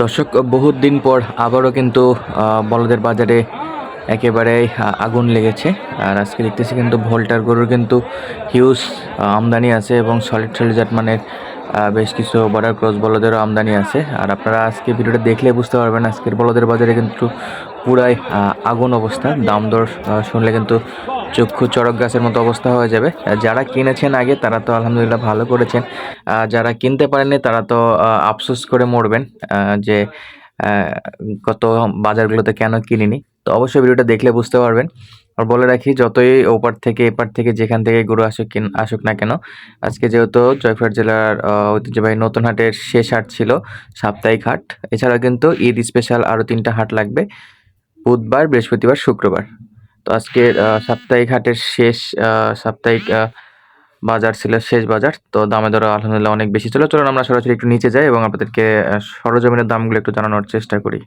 দর্শক, বহুত দিন পর আবারও কিন্তু বলদের বাজারে একেবারে আগুন লেগেছে। আর আজকে দেখতেছি কিন্তু ভোল্টার গরুর কিন্তু হিউজ আমদানি আছে এবং সলিড সলিজাট মানের বেশ কিছু বর্ডার ক্রস বলদেরও আমদানি আছে। আর আপনারা আজকে ভিডিওটা দেখলে বুঝতে পারবেন আজকের বলদের বাজারে কিন্তু পুরাই আগুন অবস্থা। দাম দর শুনলে কিন্তু চক্ষু চড়ক গাছের মতো অবস্থা হয়ে যাবে। যারা কিনেছেন আগে, তারা তো আলহামদুলিল্লাহ ভালো করেছেন। যারা কিনতে পারেননি, তারা তো আফসোস করে মরবেন যে কত বাজারগুলোতে কেন কিনিনি। তো অবশ্যই ভিডিওটা দেখলে বুঝতে পারবেন। আর বলে রাখি, যতই ওপার থেকে এপার থেকে যেখান থেকে গরু আসুক, কিন- আসুক না কেন, আজকে যেহেতু জয়পুরহাট জেলার ঐতিহ্যবাহী নতুন হাটের শেষ হাট ছিল, সাপ্তাহিক হাট। এছাড়া কিন্তু ঈদ স্পেশাল আরও তিনটা হাট লাগবে, বুধবার, বৃহস্পতিবার, শুক্রবার। তো আজকের সাপ্তাহিক হাটের শেষ সাপ্তাহিক বাজার ছিল শেষ বাজার। তো দামে ধরো আলহামদুলিল্লাহ অনেক বেশি ছিল। চলুন আমরা সরাসরি একটু নিচে যাই এবং আপনাদেরকে সরজমিনের দামগুলো একটু জানানোর চেষ্টা করি।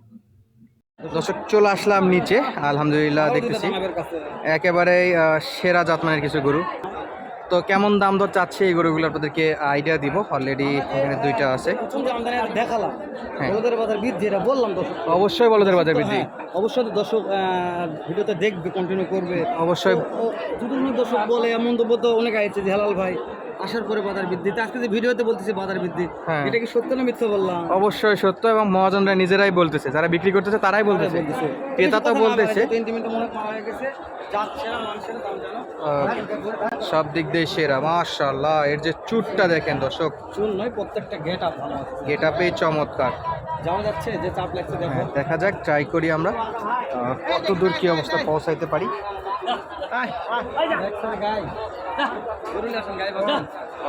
দর্শক, চলে আসলাম নিচে। আলহামদুলিল্লাহ দেখতেছি। একেবারেই সেরা জাতমানের কিছু গরু। তো কেমন দাম দর চাচ্ছে এই গরুগুলো আপনাদেরকে আইডিয়া দিব। অলরেডি এখানে দুইটা আছে। দেখালাম। হ্যাঁ। বলদের বাজার বৃদ্ধি এটা বললাম দর্শক। অবশ্যই বলদের বাজার বৃদ্ধি। হ্যাঁ, অবশ্যই তো দর্শক ভিডিওতে দেখবে কন্টিনিউ করবে। অবশ্যই। যদি দর্শক বলে এমন মন্তব্য তো অনেক আছে যে হালাল ভাই। আসার পরে বাজার বৃদ্ধি। তা আজকে যে ভিডিওতে বলতেছি বাজার বৃদ্ধি হ্যাঁ। এটা কি সত্য না মিথ্যা বললাম? অবশ্যই সত্য এবং মহাজনরা নিজেরাই বলতেছে যারা বিক্রি করতেছে তারাই বলতেছে। ক্রেতা তো বলতেছে। সব দিক দিয়ে সেরা মাশাল্লাহ এর যে চুটটা দেখেন দর্শক। চুল নয় প্রত্যেকটা গেট আপ ভালো আছে। এটা পেয়ে চমৎকার। যাওয়া যাচ্ছে যে চাপ লাগছে দেখো। হ্যাঁ, দেখা যাক ট্রাই করি আমরা। কত দূর কি অবস্থা পৌঁছাইতে পারি।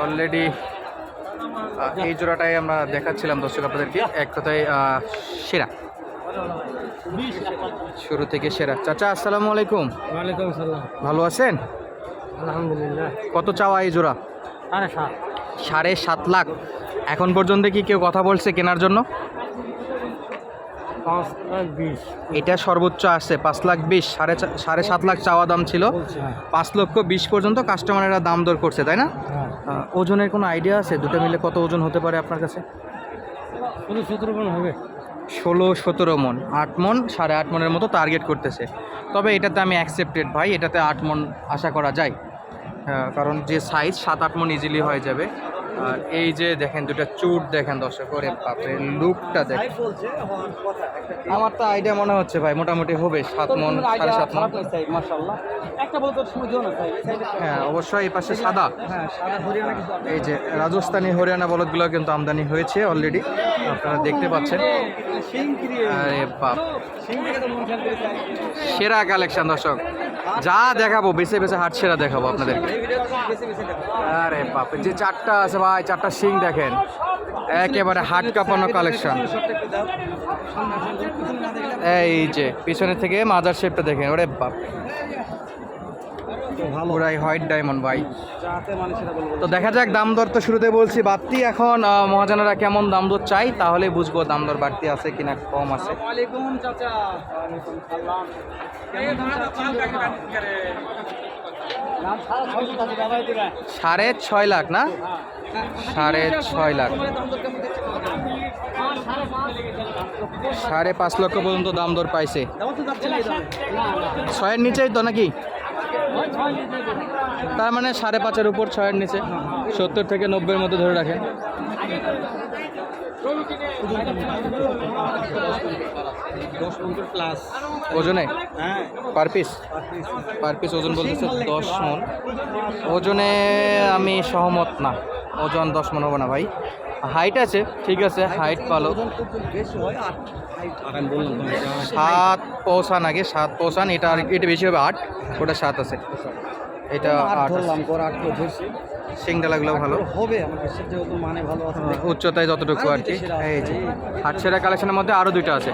অলরেডি এই জোড়াটাই আমরা দেখাচ্ছিলাম দর্শক আপনাদেরকে। এক কথায় সেরা। শুরু থেকে সেরা। চাচা আসসালামু আলাইকুম। ওয়ালাইকুম ভালো আছেন? আলহামদুলিল্লাহ। কত চাওয়া এই জোড়া? সাত। সাড়ে সাত লাখ। এখন পর্যন্ত কি কেউ কথা বলছে কেনার জন্য? পাঁচ লাখ বিশ। এটা সর্বোচ্চ আসছে পাঁচ লাখ বিশ সাড়ে সাড়ে সাত লাখ চাওয়া দাম ছিল। হ্যাঁ। পাঁচ লক্ষ বিশ পর্যন্ত কাস্টমারেরা দাম দর করছে তাই না? হ্যাঁ। ওজনের কোনো আইডিয়া আছে? দুটো মিলে কত ওজন হতে পারে আপনার কাছে? সতেরো মন হবে। ষোলো সতেরো মন আট মন সাড়ে আট মনের মতো টার্গেট করতেছে। তবে এটাতে আমি অ্যাকসেপ্টেড ভাই। এটাতে আট মন আশা করা যায়। কারণ যে সাইজ সাত আট মন ইজিলি হয়ে যাবে। আর এই যে দেখেন দুটা চুট দেখেন দর্শক করে বাপরে লুকটা দেখেন আমার তো আইডিয়া মনে হচ্ছে ভাই মোটামুটি হবে সাত মন সাড়ে সাত মন। হ্যাঁ অবশ্যই এই পাশে সাদা। হ্যাঁ এই যে রাজস্থানী হরিয়ানা বলদগুলো কিন্তু আমদানি হয়েছে অলরেডি আপনারা দেখতে পাচ্ছেন। আরে বাপ। সেরা কালেকশন দর্শক। যা দেখাবো, বেছে বেছে হাট সেরা দেখাবো আপনাদেরকে। আরে বাপ যে চারটা আছে ভাই, চারটা সিং দেখেন, একেবারে হাট কাঁপানো কালেকশন এই যে, পিছনের থেকে মাদার শেপটা দেখেন, ওরে বাপ পুরাই হোয়াইট ডায়মন্ড ভাই। মানে তো দেখা যাক দাম দর তো শুরুতে বলছি বাড়তি। এখন মহাজনেরা কেমন দাম দর চাই তাহলে বুঝব দাম দর বাড়তি আছে কিনা কম আছে। সাড়ে ছয় লাখ না? সাড়ে ছয় লাখ। সাড়ে পাঁচ লক্ষ পর্যন্ত দাম দর পাইছে। ছয়ের নিচেই তো নাকি? তার মানে সাড়ে পাঁচের উপর ছয়ের নিচে। সত্তর থেকে নব্বইয়ের মধ্যে ধরে রাখেন। ওজনে? পার পিস পার পিস ওজন বলতেছে দশ মন। ওজনে আমি সহমত না। ওজন দশ মন হবে না ভাই। হাইট আছে ঠিক আছে হাইট ভালো। হয় সাত পৌঁছান আগে সাত পৌঁছান এটা আর এটা বেশি হবে আট ওটা সাত আছে। এটা সিংডালাগুলো ভালো। হবে মানে ভালো উচ্চতায় যতটুকু আর কি। এই যে হাটছেড়া কালেকশনের মধ্যে আরও দুইটা আছে।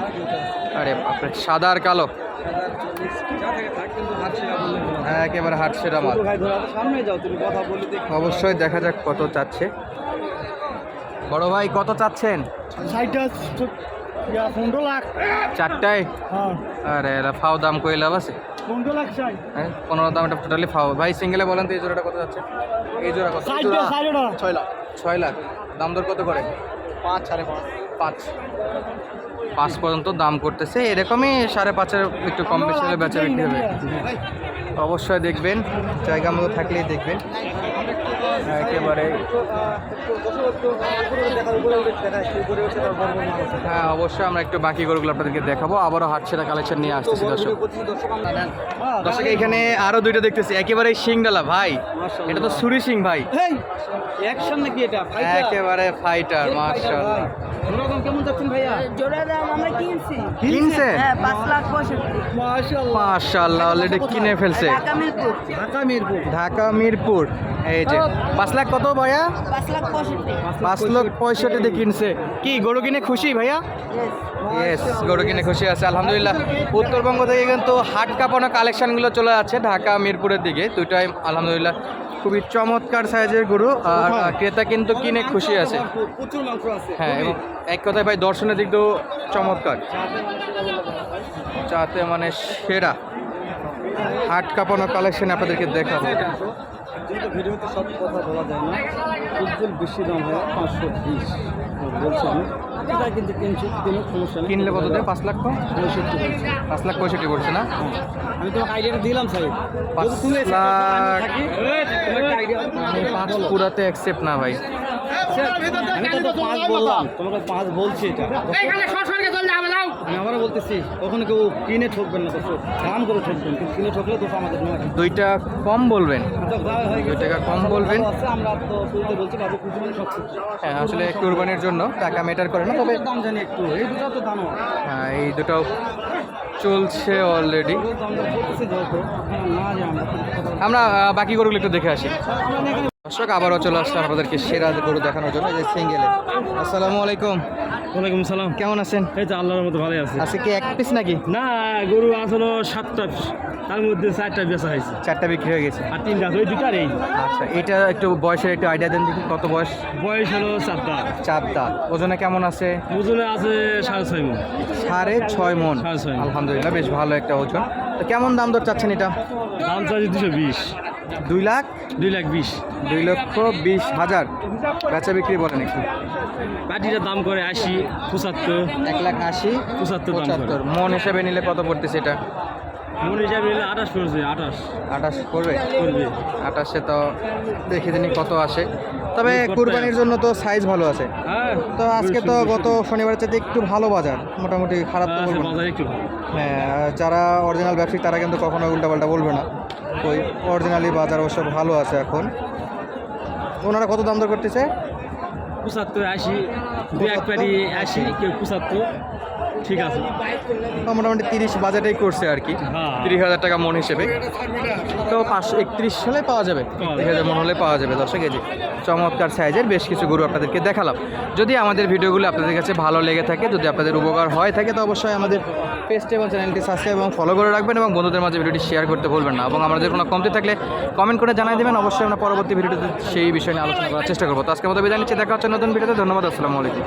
আরে বাপরে সাদা আর কালো। একেবারে হাটছেড়া মাল। অবশ্যই দেখা যাক কত চাচ্ছে। বড় ভাই কত চাচ্ছেন? পনেরো লাখ। চারটায়? হ্যাঁ। আরে এরা ফাও দাম কই লাভ আছে? পনেরো লাখ চাই হ্যাঁ পনেরো দাম এটা টোটালি ফাও। ভাই সিঙ্গেলে বলেন তো এই জোড়াটা কত যাচ্ছে? এই জোড়া কত? ছয় লাখ। ছয় লাখ। দাম দর কত করে? পাঁচ সাড়ে পাঁচ। পাঁচ। পাঁচ পর্যন্ত দাম করতেছে। এরকমই সাড়ে পাঁচের একটু কম বেশি হলে বেচা বিক্রি হবে। অবশ্যই দেখবেন। জায়গা মতো থাকলেই দেখবেন। একেবারে। হ্যাঁ অবশ্যই আমরা একটু বাকি গরুগুলো আপনাদেরকে দেখাবো। আবারও হাট ছেড়া কালেকশন নিয়ে আসতেছি দর্শক। দর্শক এখানে আরও দুইটা দেখতেছি। একেবারে সিংডালা ভাই। এটা তো সুরি সিং ভাই। অ্যাকশন নাকি এটা? একেবারে ফাইটার মার্শাল্লাহ ওরকম কেমন যাচ্ছেন ভাইয়া? জোড়া দাম আমরা কিনছি। কিনছে হ্যাঁ লাখ মাশাআল্লাহ। অলরেডি কিনে ফেলছে। ঢাকা মিরপুর। ঢাকা মিরপুর। ঢাকা মিরপুর। এই যে। পাঁচ লাখ কত ভাইয়া? পাঁচ লাখ পঁয়ষট্টি। পাঁচ লাখ পঁয়ষট্টিতে কিনছে। কি গরু কিনে খুশি ভাইয়া? ইয়েস গরু কিনে খুশি আছে। আলহামদুলিল্লাহ উত্তরবঙ্গ থেকে কিন্তু হাট কাঁপানো কালেকশনগুলো চলে যাচ্ছে ঢাকা মিরপুরের দিকে। দুইটাই আলহামদুলিল্লাহ খুবই চমৎকার সাইজের গরু আর ক্রেতা কিন্তু কিনে খুশি আছে। প্রচুর মাংস আছে। হ্যাঁ এবং এক কথায় ভাই দর্শনের দিক দিয়েও চমৎকার। যাতে মানে সেরা। হাট কাঁপানো কালেকশন আপনাদেরকে দেখাবো। যেহেতু ভিডিওতে সব কথা বলা যায় না বেশি দাম হয় পাঁচশো বিশ। বলছি এটা কিন্তু কিনছি কোনো সমস্যা নেই। কিনলে কত দেয়? পাঁচ লাখ তো? পঁয়ষট্টি পাঁচ লাখ পঁয়ষট্টি পড়ছে না? আমি তোমাকে আইডিয়াটা দিলাম সাহেব। পাঁচ যদি লাখ। পাঁচ পুরাতে অ্যাকসেপ্ট না ভাই। আমি তো পাঁচ বললাম তোমাকে পাঁচ বলছি এটা। আমি আবারও বলতেছি কখনো কেউ কিনে ঠকবেন না দর্শক দাম করে ঠকবেন কিন্তু কিনে ঠকলে দোষ আমাদের নয়। দুইটা কম বলবেন। দুই টাকা কম বলবেন। আমরা তো শুরুতে বলছি বাবু কুচুমনি সব হ্যাঁ আসলে কোরবানির জন্য টাকা মেটার করে না তবে দাম জানি একটু এই দুটো তো দাম হ্যাঁ, এই দুটাও চলছে অলরেডি আমরা বাকি গরুগুলো একটু দেখে আসি। দর্শক আবারও চলে আসলাম আপনাদেরকে সেরা গরু দেখানোর জন্য এই যে সিঙ্গেলে আসসালামু আলাইকুম। ওয়ালাইকুম সালাম। কেমন আছেন? এই তো আল্লাহর মতো ভালোই আছে। আজকে কি এক পিস নাকি? না গরু আসলো সাতটা তার মধ্যে চারটা বেচা হয়েছে। চারটা বিক্রি হয়ে গেছে। আর তিনটা ওই দুটার এই আচ্ছা এটা একটু বয়সের একটু আইডিয়া দেন দেখি কত বয়স? বয়স হলো চারটা। চার দাঁত ওজনে কেমন আছে? ওজনে আছে সাড়ে ছয় মন। সাড়ে ছয় মন। সাড়ে ছয় আলহামদুলিল্লাহ বেশ ভালো একটা ওজন। তো কেমন দাম দর চাচ্ছেন এটা? দাম চাইছে দুশো বিশ। দুই লাখ? দুই লাখ বিশ। দুই লক্ষ বিশ হাজার। বেচা বিক্রি বলেন একটু। বাটিটার দাম করে আশি পঁচাত্তর। এক লাখ আশি পঁচাত্তর পঁচাত্তর। মন হিসাবে নিলে কত পড়তেছে এটা? মন হিসাবে নিলে আঠাশ পড়ছে আঠাশ। আঠাশ করবে? করবে। আঠাশে তো দেখে দিনই কত আসে। তবে কুরবানির জন্য তো সাইজ ভালো আছে। হ্যাঁ তো আজকে তো গত শনিবার চাইতে একটু ভালো বাজার। মোটামুটি খারাপ তো বলব একটু ভালো। হ্যাঁ যারা অরিজিনাল ব্যবসায়িক তারা কিন্তু কখনো উল্টাপাল্টা বলবে না। ওই অরিজিনালি বাজার অবশ্য ভালো আছে এখন। ওনারা কত দাম দর করতেছে? পঁচাত্তর আশি দু এক পারি আশি কেউ পঁচাত্তর ঠিক আছে। মোটামুটি তিরিশ বাজেটেই করছে আর কি। হ্যাঁ। তিরিশ হাজার টাকা মন হিসেবে। তো পাঁচশো একত্রিশ হলে পাওয়া যাবে। তিরিশ হাজার মন হলে পাওয়া যাবে এই যে চমৎকার সাইজের বেশ কিছু গরু আপনাদেরকে দেখালাম। যদি আমাদের ভিডিওগুলো আপনাদের কাছে ভালো লেগে থাকে যদি আপনাদের উপকার হয় থাকে তো অবশ্যই আমাদের পেজটি এবং চ্যানেলটি সাবস্ক্রাইব এবং ফলো করে রাখবেন এবং বন্ধুদের মাঝে ভিডিওটি শেয়ার করতে ভুলবেন না। এবং আমাদের কোনো কমতি থাকলে কমেন্ট করে জানাই দেবেন। অবশ্যই আমরা পরবর্তী ভিডিওতে সেই বিষয়ে নিয়ে আলোচনা করার চেষ্টা করব। তো আজকের মতো বিদায় নিচ্ছি। দেখা হচ্ছে নতুন ভিডিওতে। ধন্যবাদ। আসসালামু আলাইকুম।